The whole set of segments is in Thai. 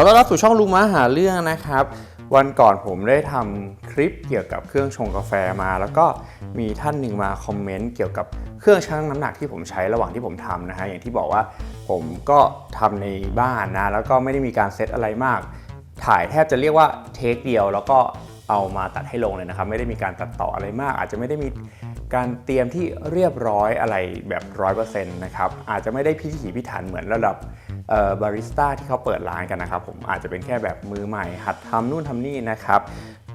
อต้อนรับสู่ช่องลุงม้าหาเรื่องนะครับ วันก่อนผมได้ทำคลิปเกี่ยวกับเครื่องชงกาแฟมา แล้วก็มีท่านหนึ่งมาคอมเมนต์เกี่ยวกับเครื่องชั่งน้ำหนักที่ผมใช้ระหว่างที่ผมทำนะฮะอย่างที่บอกว่าผมก็ทำในบ้านนะแล้วก็ไม่ได้มีการเซตอะไรมาก ถ่ายแทบจะเรียกว่าเทคเดียว แล้วก็เอามาตัดให้ลงเลยนะครับ ไม่ได้มีการตัดต่ออะไรมาก อาจจะไม่ได้มี การเตรียมที่เรียบร้อยอะไรแบบร้อยเปอร์เซ็นต์นะครับอาจจะไม่ได้พิถีพิถันเหมือนระดับบาริสต้าที่เขาเปิดร้านกันนะครับผมอาจจะเป็นแค่แบบมือใหม่ หัดทำนู่นทำนี่นะครับ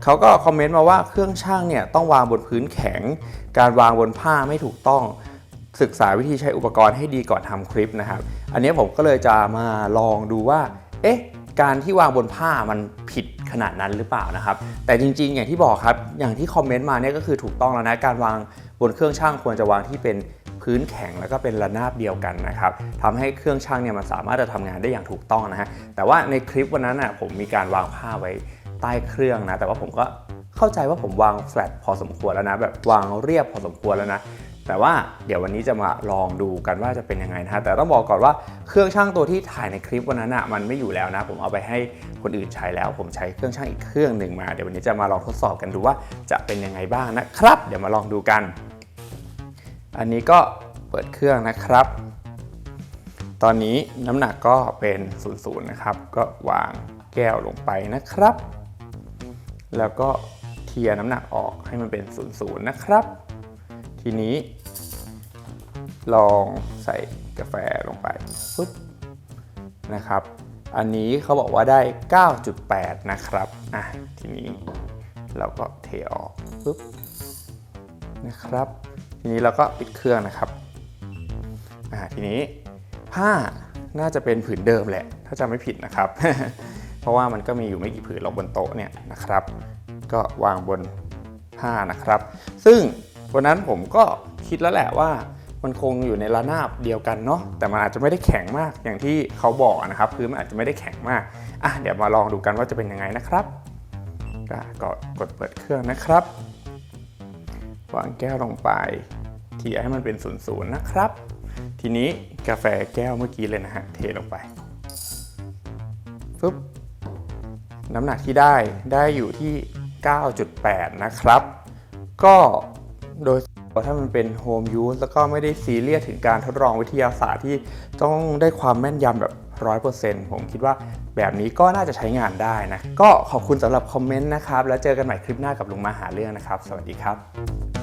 เขาก็คอมเมนต์มาว่าเครื่องช่างเนี่ยต้องวางบนพื้นแข็ง การวางบนผ้าไม่ถูกต้องศึกษาวิธีใช้อุปกรณ์ให้ดีก่อนทำคลิปนะครับ อันนี้ผมก็เลยจะมาลองดูว่า เอ๊ะ การที่วางบนผ้ามันผิด ขนาดนั้นหรือเปล่านะครับ แต่จริงๆ อย่างที่บอกครับอย่างที่คอมเมนต์มาเนี่ยก็คือถูกต้องแล้วนะการวางบนเครื่องช่างควรจะวางที่เป็นพื้นแข็งแล้วก็เป็นระนาบเดียวกันนะครับทำให้เครื่องช่างเนี่ยมันสามารถจะทำงานได้อย่างถูกต้องนะฮะแต่ว่าในคลิปวันนั้นน่ะผมมีการวางผ้าไว้ใต้เครื่องนะแต่ว่าผมก็เข้าใจว่าผมวางแฟลตพอสมควรแล้วนะแบบวางเรียบพอสมควรแล้วนะ แต่ว่าเดี๋ยววันนี้จะมาลองดูกันว่าจะเป็นยังไงนะฮะแต่ต้องบอกก่อนว่าเครื่องช่างตัวที่ถ่ายในคลิปวันนั้นอะมันไม่อยู่แล้วนะ ผมเอาไปให้คนอื่นใช้แล้ว ผมใช้เครื่องช่างอีกเครื่องหนึ่งมา เดี๋ยววันนี้จะมาลองทดสอบกันดูว่าจะเป็นยังไงบ้างนะครับ เดี๋ยวมาลองดูกัน อันนี้ก็เปิดเครื่องนะครับ ตอนนี้น้ำหนักก็เป็น0ูนย์นะครับ ก็วางแก้วลงไปนะครับ แล้วก็เทียร์น้ำหนักออกให้มันเป็น0ูนย์นะครับ ทีนี้ ลองใส่กาแฟลงไปปุ๊บนะครับ อันนี้เขาบอกว่าได้ 9.8 นะครับอะทีนี้เราก็เทออกปุ๊บนะครับ ทีนี้เราก็ปิดเครื่องนะครับอ่าทีนี้ผ้าน่าจะเป็นผืนเดิมแหละ ถ้าจำไม่ผิดนะครับ เพราะว่ามันก็มีอยู่ไม่กี่ผืนหรอกบนโต๊ะเนี่ยนะครับ ก็วางบนผ้านะครับ ซึ่ง วันนั้นผมก็คิดแล้วแหละว่ามันคงอยู่ในระนาบเดียวกันเนาะแต่มันอาจจะไม่ได้แข็งมากอย่างที่เขาบอกนะครับคือมันอาจจะไม่ได้แข็งมากอะเดี๋ยวมาลองดูกันว่าจะเป็นยังไงนะครับก็ก็กดเปิดเครื่องนะครับวางแก้วลงไปทียให้มันเป็นศูนย์ศูนย์นะครับ ทีนี้กาแฟแก้วเมื่อกี้เลยนะฮะเทลงไปฟึบน้ำหนักที่ได้ได้อยู่ที่ 9.8 นะครับ ก็ โดยถ้ามันเป็นโฮมยูสแล้วก็ไม่ได้ซีเรียสถึงการทดลองวิทยาศาสตร์ที่ต้องได้ความแม่นยำแบบ 100%ผมคิดว่าแบบนี้ก็น่าจะใช้งานได้นะ ก็ขอบคุณสำหรับคอมเมนต์นะครับ แล้วเจอกันใหม่คลิปหน้ากับลุงมาหาเรื่องนะครับ สวัสดีครับ